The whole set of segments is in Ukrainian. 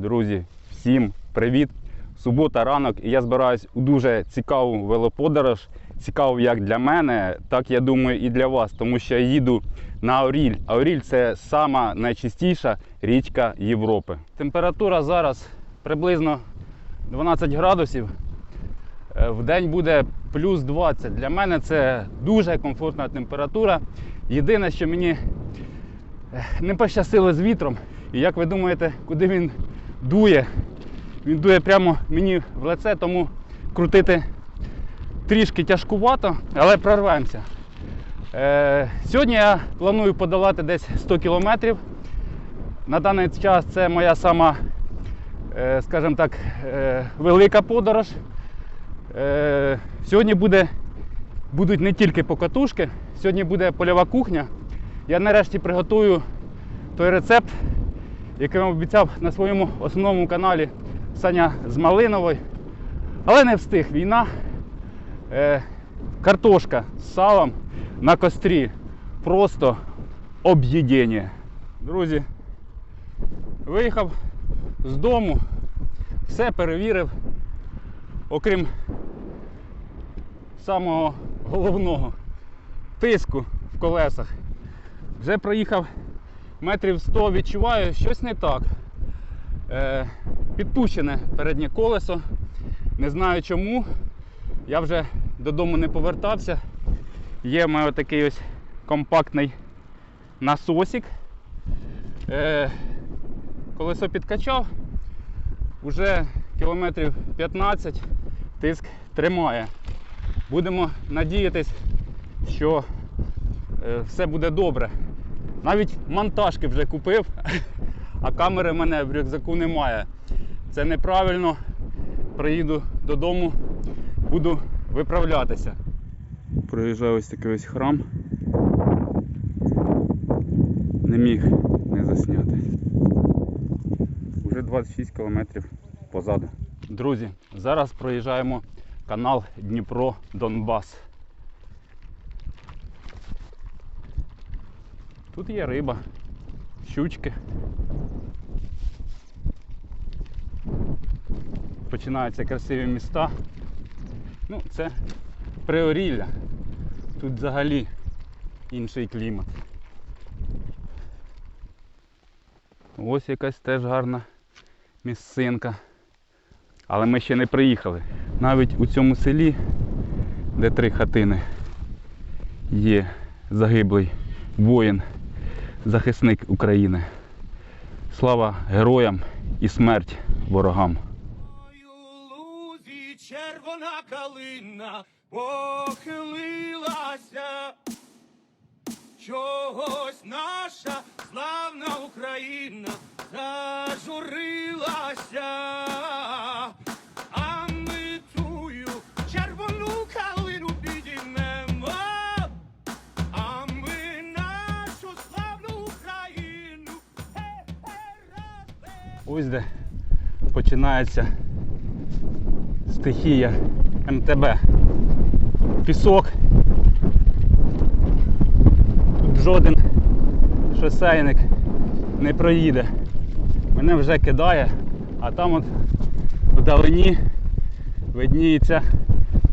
Друзі, всім привіт! Субота ранок, і я збираюсь у дуже цікаву велоподорож. Цікаву як для мене, так я думаю і для вас, тому що я їду на Оріль. А Оріль це сама найчистіша річка Європи. Температура зараз приблизно 12 градусів. Е, В день буде плюс 20. Для мене це дуже комфортна температура. Єдине, що мені е, не пощастило з вітром. І як ви думаєте, куди він дує? Він дує прямо мені в лице, тому крутити трішки тяжкувато, але прорвемося. Е, сьогодні я планую подолати десь 100 кілометрів. На даний час це моя сама, е, скажімо так, е, велика подорож. Е, сьогодні буде, будуть не тільки покатушки, сьогодні буде польова кухня. Я нарешті приготую той рецепт, який я обіцяв на своєму основному каналі Саня з Малинової. Але не встиг війна. Е, картошка з салом на кострі. Просто об'єднання. Друзі, виїхав з дому, все перевірив, окрім самого головного тиску в колесах. Вже проїхав метрів 100, відчуваю, щось не так. Е, підпущене переднє колесо. Не знаю чому. Я вже додому не повертався. Є в мене такий ось компактний насосик. Е, колесо підкачав, вже кілометрів 15 тиск тримає. Будемо надіятись, що е, все буде добре. Навіть монтажки вже купив, а камери в мене в рюкзаку немає. Це неправильно. Приїду додому, буду виправлятися. Проїжджаю ось такий ось храм. Не міг не засняти. Уже 26 кілометрів позаду. Друзі, зараз проїжджаємо канал Дніпро Тут є риба, щучки. Починаються красиві міста. Ну, це Приорілля. Тут взагалі інший клімат. Ось якась теж гарна місцинка. Але ми ще не приїхали. Навіть у цьому селі, де три хатини, є загиблий воїн, захисник України. Слава героям і смерть ворогам. Червона калина похилилася. Чогось наша славна Україна зажурилася. Ось де починається стихія МТБ. Пісок. Тут жоден шосейник не проїде. Мене вже кидає, а там от вдалині видніється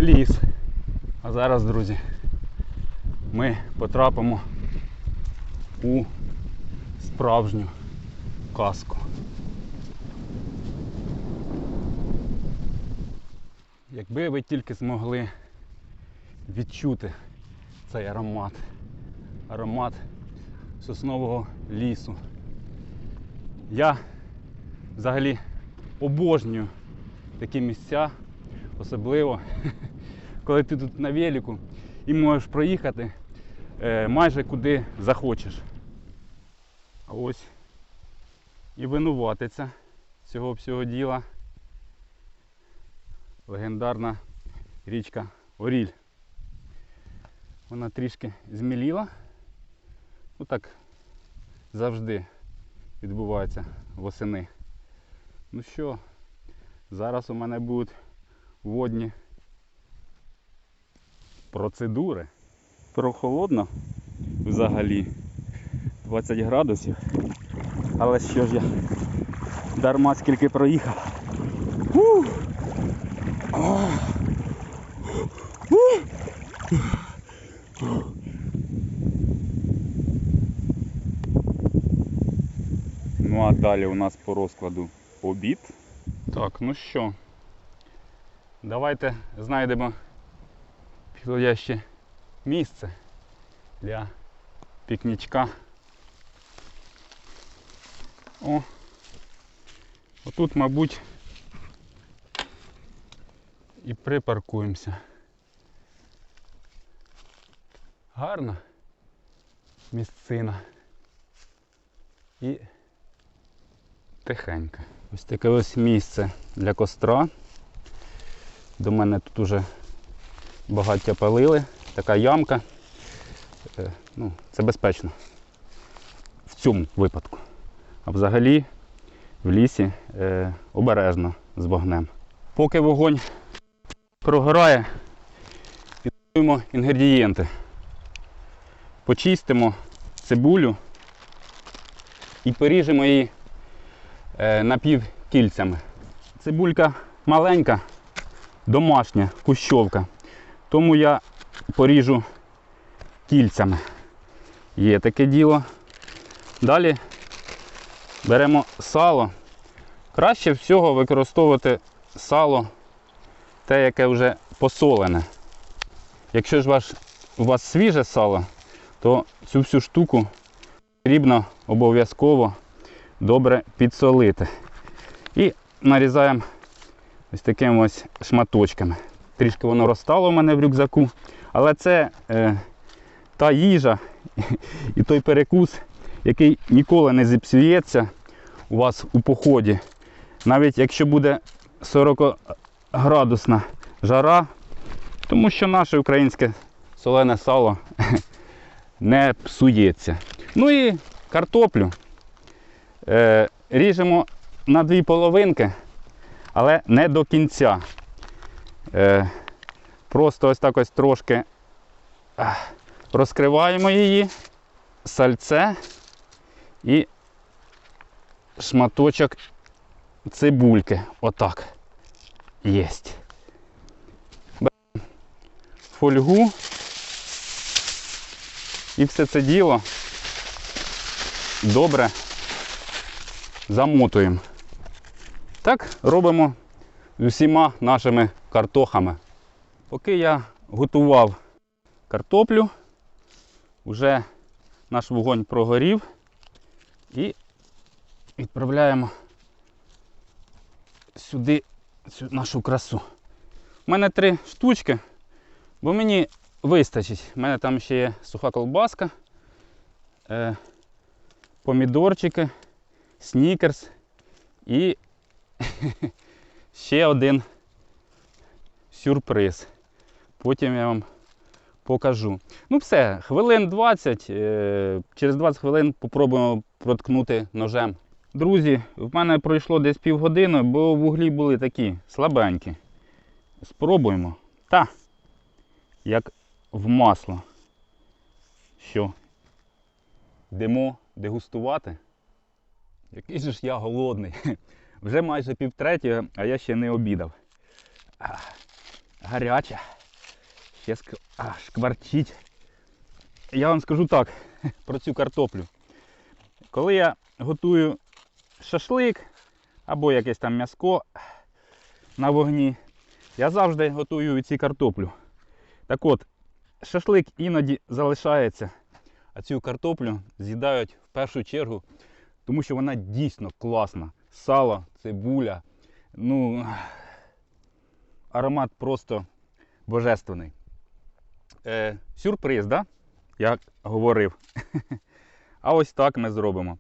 ліс. А зараз, друзі, ми потрапимо у справжню казку. Якби ви тільки змогли відчути цей аромат, аромат соснового лісу. Я взагалі обожнюю такі місця, особливо коли ти тут на велику і можеш проїхати е, майже куди захочеш. Ось і винуватиця цього всього діла легендарна річка Оріль. Вона трішки зміліла. Ну так завжди відбувається восени. Ну що, зараз у мене будуть водні процедури. Прохолодно взагалі 20 градусів. Але що ж я Дарма скільки проїхав. Ух. Ну а далі у нас по розкладу обід. Так, ну що, давайте знайдемо підходяще місце для пікнічка. О, отут, мабуть, і припаркуємося. Гарна місцина. І тихенько. Ось таке ось місце для костра. До мене тут уже багаття палили, така ямка. Е, Ну, це безпечно в цьому випадку. А взагалі в лісі е, обережно з вогнем. Поки вогонь прогорає, підготуємо інгредієнти. Почистимо цибулю і поріжемо її е, напівкільцями. Цибулька маленька, домашня, кущовка. Тому я поріжу кільцями. Є таке діло. Далі беремо сало. Краще всього використовувати сало, те, яке вже посолене. Якщо ж ваш, у вас свіже сало, то цю всю штуку потрібно обов'язково добре підсолити. І нарізаємо ось такими ось шматочками. Трішки воно розстало в мене в рюкзаку, але це е, та їжа і той перекус, який ніколи не зіпсується у вас у поході. Навіть якщо буде 40 градусна жара, тому що наше українське солене сало не псується. Ну і картоплю е, ріжемо на дві половинки, але не до кінця. Е, просто ось так ось трошки розкриваємо її, сальце і шматочок цибульки. Отак. Єсть. Фольгу. І все це діло добре замотуємо. Так робимо з усіма нашими картохами. Поки я готував картоплю, вже наш вогонь прогорів і відправляємо сюди цю нашу красу. У мене три штучки, бо мені вистачить. У мене там ще є суха колбаска, е, помідорчики, снікерс і ще один сюрприз. Потім я вам покажу. Ну все, хвилин 20, е, через 20 хвилин попробуємо проткнути ножем. Друзі, в мене пройшло десь півгодини, бо вуглі були такі слабенькі. Спробуємо. Та, як в масло. Що? Йдемо дегустувати. Який же ж я голодний. Вже майже півтретє, а я ще не обідав. Гаряча. Ще шкварчить. Я вам скажу так про цю картоплю. Коли я готую шашлик або якесь там м'яско на вогні, я завжди готую ці картоплю. Так от, шашлик іноді залишається, а цю картоплю з'їдають в першу чергу, тому що вона дійсно класна. Сало, цибуля. Ну, аромат просто божественний. Е, сюрприз, да? як говорив. А ось так ми зробимо.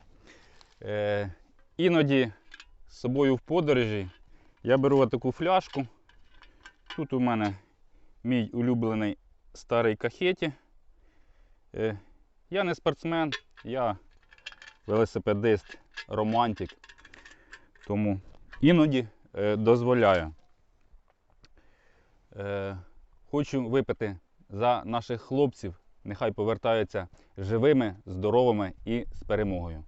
Е, іноді з собою в подорожі я беру таку фляжку. Тут у мене мій улюблений старий кахеті. Е, я не спортсмен, я велосипедист, романтик. Тому іноді е, дозволяю. Е, хочу випити за наших хлопців. Нехай повертаються живими, здоровими і з перемогою.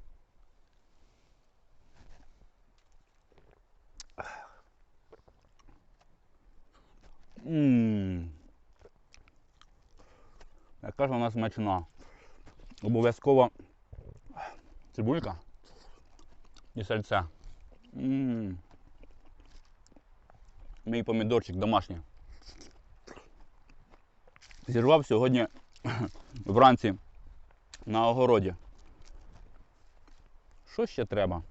Ммм. Яка ж вона смачна. Обов'язково цибулька і сальце. Ммм. Мій помідорчик домашній. Зірвав сьогодні вранці на огороді. Що ще треба?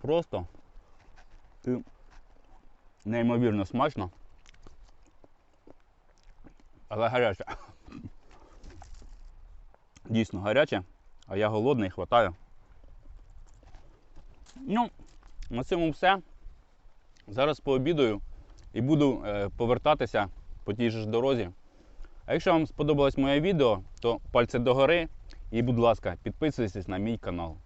Просто ти неймовірно смачно. Але гаряче. Дійсно гаряче, а я голодний, хватаю. Ну, на цьому все. Зараз пообідаю і буду е, повертатися по тій же ж дорозі. А якщо вам сподобалось моє відео, то пальці догори і, будь ласка, підписуйтесь на мій канал.